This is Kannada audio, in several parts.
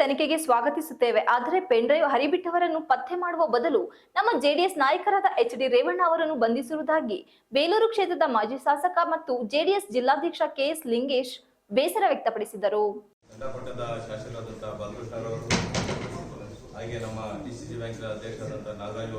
ತನಿಖೆಗೆ ಸ್ವಾಗತಿಸುತ್ತೇವೆ. ಆದರೆ ಪೆಂಡ್ರೈವ್ ಹರಿಬಿಟ್ಟವರನ್ನು ಪತ್ತೆ ಮಾಡುವ ಬದಲು ನಮ್ಮ ಜೆಡಿಎಸ್ ನಾಯಕರಾದ ಎಚ್ ಡಿ ರೇವಣ್ಣ ಅವರನ್ನು ಬಂಧಿಸಿರುವುದಾಗಿ ಬೇಲೂರು ಕ್ಷೇತ್ರದ ಮಾಜಿ ಶಾಸಕ ಮತ್ತು ಜೆಡಿಎಸ್ ಜಿಲ್ಲಾಧ್ಯಕ್ಷ ಕೆಎಸ್ ಲಿಂಗೇಶ್ ಬೇಸರ ವ್ಯಕ್ತಪಡಿಸಿದರು. ಹಾಗೆ ನಮ್ಮ ಡಿಸಿಸಿ ಬ್ಯಾಂಕ್ ಅಧ್ಯಕ್ಷರಾದಂತಹ ನಾಗರಾಜ್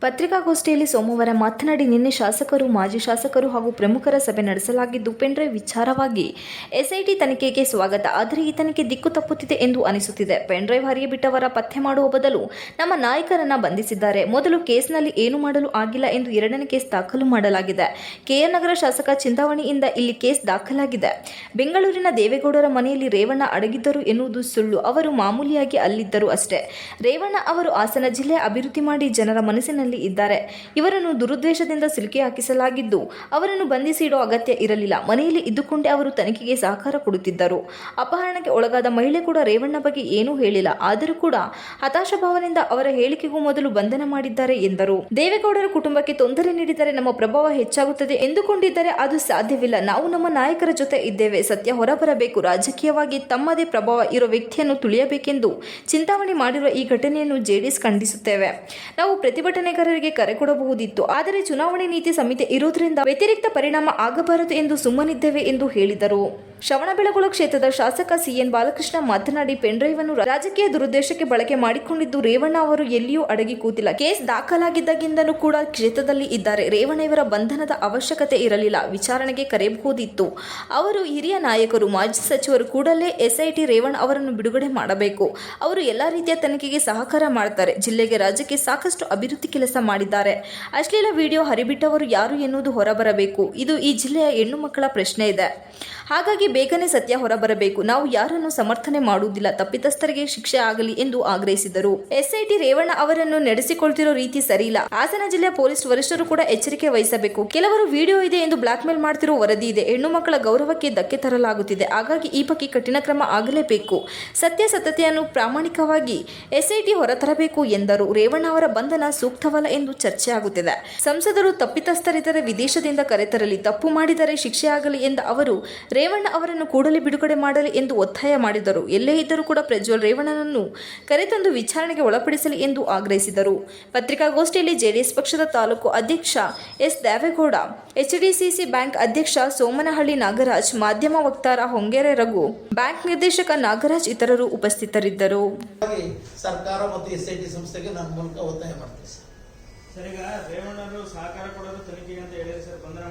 ಪತ್ರಿಕಾಗೋಷ್ಠಿಯಲ್ಲಿ ಸೋಮವಾರ ಮಾತನಾಡಿ ನಿನ್ನೆ ಶಾಸಕರು, ಮಾಜಿ ಶಾಸಕರು ಹಾಗೂ ಪ್ರಮುಖರ ಸಭೆ ನಡೆಸಲಾಗಿದ್ದು, ಪೆಂಡ್ರೆ ವಿಚಾರವಾಗಿ ಎಸ್ಐಟಿ ತನಿಖೆಗೆ ಸ್ವಾಗತ. ಆದರೆ ಈ ತನಿಖೆ ದಿಕ್ಕು ತಪ್ಪುತ್ತಿದೆ ಎಂದು ಅನಿಸುತ್ತಿದೆ. ಪೆನ್ಡ್ರೈವ್ ಹರಿಯಬಿಟ್ಟವರ ಪತ್ತೆ ಮಾಡುವ ಬದಲು ನಮ್ಮ ನಾಯಕರನ್ನ ಬಂಧಿಸಿದ್ದಾರೆ. ಮೊದಲು ಕೇಸ್ನಲ್ಲಿ ಏನು ಮಾಡಲು ಆಗಿಲ್ಲ ಎಂದು ಎರಡನೇ ಕೇಸ್ ದಾಖಲು ಮಾಡಲಾಗಿದೆ. ಕೆಆರ್ ನಗರ ಶಾಸಕ ಚಿಂತಾವಣಿಯಿಂದ ಇಲ್ಲಿ ಕೇಸ್ ದಾಖಲಾಗಿದೆ. ಬೆಂಗಳೂರಿನ ದೇವೇಗೌಡರ ಮನೆಯಲ್ಲಿ ರೇವಣ್ಣ ಅಡಗಿದ್ದರು ಎನ್ನುವುದು ಸುಳ್ಳು. ಅವರು ಮಾಮೂಲಿಯಾಗಿ ಅಲ್ಲಿದ್ದರು ಅಷ್ಟೇ. ರೇವಣ್ಣ ಅವರು ಹಾಸನ ಜಿಲ್ಲೆ ಅಭಿವೃದ್ಧಿ ಮಾಡಿ ಜನರ ಮನಸ್ಸಿನಲ್ಲಿ ಇದ್ದಾರೆ. ಇವರನ್ನು ದುರುದ್ದೇಶದಿಂದ ಸಿಲುಕಿ ಹಾಕಿಸಲಾಗಿದ್ದು, ಅವರನ್ನು ಬಂಧಿಸಿ ಇಡೋ ಅಗತ್ಯ ಇರಲಿಲ್ಲ. ಮನೆಯಲ್ಲಿ ಇದ್ದುಕೊಂಡೇ ಅವರು ತನಿಖೆಗೆ ಸಹಕಾರ ಕೊಡುತ್ತಿದ್ದರು. ಅಪಹರಣಕ್ಕೆ ಒಳಗಾದ ಮಹಿಳೆ ಕೂಡ ರೇವಣ್ಣ ಬಗ್ಗೆ ಏನೂ ಹೇಳಿಲ್ಲ. ಆದರೂ ಕೂಡ ಹತಾಶ ಭಾವನೆಯಿಂದ ಅವರ ಹೇಳಿಕೆಗೂ ಮೊದಲು ಬಂಧನ ಮಾಡಿದ್ದಾರೆ ಎಂದರು. ದೇವೇಗೌಡರ ಕುಟುಂಬಕ್ಕೆ ತೊಂದರೆ ನೀಡಿದರೆ ನಮ್ಮ ಪ್ರಭಾವ ಹೆಚ್ಚಾಗುತ್ತದೆ ಎಂದುಕೊಂಡಿದ್ದರೆ ಅದು ಸಾಧ್ಯವಿಲ್ಲ. ನಾವು ನಮ್ಮ ನಾಯಕರ ಜೊತೆ ಇದ್ದೇವೆ. ಸತ್ಯ ಹೊರಬರಬೇಕು. ರಾಜಕೀಯವಾಗಿ ತಮ್ಮದೇ ಪ್ರಭಾವ ಇರೋ ವ್ಯಕ್ತಿಯನ್ನು ತುಳಿಯಬೇಕೆಂದು ಚಿಂತಾಮಣಿ ಮಾಡಿರುವ ಈ ಘಟನೆಯನ್ನು ಜೆಡಿಎಸ್ ಖಂಡಿಸುತ್ತೇವೆ. ನಾವು ಪ್ರತಿಭಟನೆಗಾರರಿಗೆ ಕರೆ ಕೊಡಬಹುದಿತ್ತು. ಆದರೆ ಚುನಾವಣೆ ನೀತಿ ಸಂಹಿತೆ ಇರುವುದರಿಂದ ವ್ಯತಿರಿಕ್ತ ಪರಿಣಾಮ ಆಗಬಾರದು ಎಂದು ಸುಮ್ಮನಿದ್ದೇವೆ ಎಂದು ಹೇಳಿದರು. ಶ್ರವಣಬೆಳಗೊಳ ಕ್ಷೇತ್ರದ ಶಾಸಕ ಸಿಎನ್ ಬಾಲಕೃಷ್ಣ ಮಾತನಾಡಿ ಪೆನ್ಡ್ರೈವ್ ಅನ್ನು ರಾಜಕೀಯ ದುರುದ್ದೇಶಕ್ಕೆ ಬಳಕೆ ಮಾಡಿಕೊಂಡಿದ್ದು ರೇವಣ್ಣ ಅವರು ಎಲ್ಲಿಯೂ ಅಡಗಿ ಕೂತಿಲ್ಲ. ಕೇಸ್ ದಾಖಲಾಗಿದ್ದಾಗಿಂದಲೂ ಕೂಡ ಕ್ಷೇತ್ರದಲ್ಲಿ ಇದ್ದಾರೆ. ರೇವಣ್ಣ ಇವರ ಬಂಧನದ ಅವಶ್ಯಕತೆ ಇರಲಿಲ್ಲ. ವಿಚಾರಣೆಗೆ ಕರೆಯಬಹುದಿತ್ತು ಅವರು ಹಿರಿಯ ನಾಯಕರು, ಮಾಜಿ ಸಚಿವರು ಕೂಡಲೇ ಎಸ್ಐಟಿ ರೇವಣ್ ಅವರನ್ನು ಬಿಡುಗಡೆ ಮಾಡಬೇಕು. ಅವರು ಎಲ್ಲ ರೀತಿಯ ತನಿಖೆಗೆ ಸಹಕಾರ ಮಾಡ್ತಾರೆ. ಜಿಲ್ಲೆಗೆ ರಾಜ್ಯಕ್ಕೆ ಸಾಕಷ್ಟು ಅಭಿವೃದ್ಧಿ ಕೆಲಸ ಮಾಡಿದ್ದಾರೆ. ಅಶ್ಲೀಲ ವಿಡಿಯೋ ಹರಿಬಿಟ್ಟವರು ಯಾರು ಎನ್ನುವುದು ಹೊರಬರಬೇಕು. ಇದು ಈ ಜಿಲ್ಲೆಯ ಹೆಣ್ಣು ಮಕ್ಕಳ ಪ್ರಶ್ನೆ ಇದೆ. ಹಾಗಾಗಿ ಬೇಗನೆ ಸತ್ಯ ಹೊರಬರಬೇಕು. ನಾವು ಯಾರನ್ನು ಸಮರ್ಥನೆ ಮಾಡುವುದಿಲ್ಲ, ತಪ್ಪಿತಸ್ಥರಿಗೆ ಶಿಕ್ಷೆ ಆಗಲಿ ಎಂದು ಆಗ್ರಹಿಸಿದರು. ಎಸ್ಐಟಿ ರೇವಣ್ಣ ಅವರನ್ನು ನಡೆಸಿಕೊಳ್ತಿರೋ ರೀತಿ ಸರಿಯಿಲ್ಲ. ಹಾಸನ ಜಿಲ್ಲೆಯ ಪೊಲೀಸ್ ವರಿಷ್ಠರು ಕೂಡ ಎಚ್ಚರಿಕೆ ವಹಿಸಬೇಕು. ಕೆಲವರು ವಿಡಿಯೋ ಇದೆ ಎಂದು ಬ್ಲಾಕ್ ಮೇಲ್ ಮಾಡ್ತಿರೋ ವರದಿ ಇದೆ. ಹೆಣ್ಣು ಮಕ್ಕಳ ಗೌರವಕ್ಕೆ ಧಕ್ಕೆ ತರಲಾಗುತ್ತಿದೆ. ಹಾಗಾಗಿ ಈ ಬಗ್ಗೆ ಕಠಿಣ ಕ್ರಮ ಆಗಲೇಬೇಕು. ಸತ್ಯ ಸತ್ಯಾಸತ್ಯತೆಯನ್ನು ಪ್ರಾಮಾಣಿಕವಾಗಿ ಎಸ್ಐಟಿ ಹೊರತರಬೇಕು ಎಂದರು. ರೇವಣ್ಣ ಅವರ ಬಂಧನ ಸೂಕ್ತವಲ್ಲ ಎಂದು ಚರ್ಚೆ ಆಗುತ್ತಿದೆ. ಸಂಸದರು ತಪ್ಪಿತಸ್ಥರಿದ್ದರೆ ವಿದೇಶದಿಂದ ಕರೆತರಲಿ, ತಪ್ಪು ಮಾಡಿದರೆ ಶಿಕ್ಷೆ ಆಗಲಿ ಎಂದ ಅವರು, ರೇವಣ್ಣ ಅವರನ್ನು ಕೂಡಲೇ ಬಿಡುಗಡೆ ಮಾಡಲಿ ಎಂದು ಒತ್ತಾಯ ಮಾಡಿದರು. ಎಲ್ಲೇ ಇದ್ದರೂ ಕೂಡ ಪ್ರಜ್ವಲ್ ರೇವಣ್ಣನನ್ನು ಕರೆತಂದು ವಿಚಾರಣೆಗೆ ಒಳಪಡಿಸಲಿ ಎಂದು ಆಗ್ರಹಿಸಿದರು. ಪತ್ರಿಕಾಗೋಷ್ಠಿಯಲ್ಲಿ ಜೆಡಿಎಸ್ ಪಕ್ಷದ ತಾಲೂಕು ಅಧ್ಯಕ್ಷ ಎಸ್ ದೇವೇಗೌಡ ಎಚ್ಡಿಸಿಸಿ ಬ್ಯಾಂಕ್ ಅಧ್ಯಕ್ಷ ಸೋಮನಹಳ್ಳಿ ನಾಗರಾಜ್ ಮಾಧ್ಯಮ ವಕ್ತಾರ ಹೊಂಗೇರೆ ರಘು ಬ್ಯಾಂಕ್ ನಿರ್ದೇಶಕ ನಾಗರಾಜ್ ಇತರರು ಉಪಸ್ಥಿತರಿದ್ದರು. ಸರ್ಕಾರ ಮತ್ತು ಸಂಸ್ಥೆಗೆ ನನ್ನ ಮೂಲಕ ಒತ್ತಾಯ ಮಾಡ್ತೀನಿ ಸರ್. ಸರ್ ಈಗ ರೇವಣ್ಣರು ಸಹಕಾರ ಕೊಡಲು ತನಿಖೆಗೆ ಅಂತ ಹೇಳಿದ್ರೆ ಸರ್ ಬಂಧನ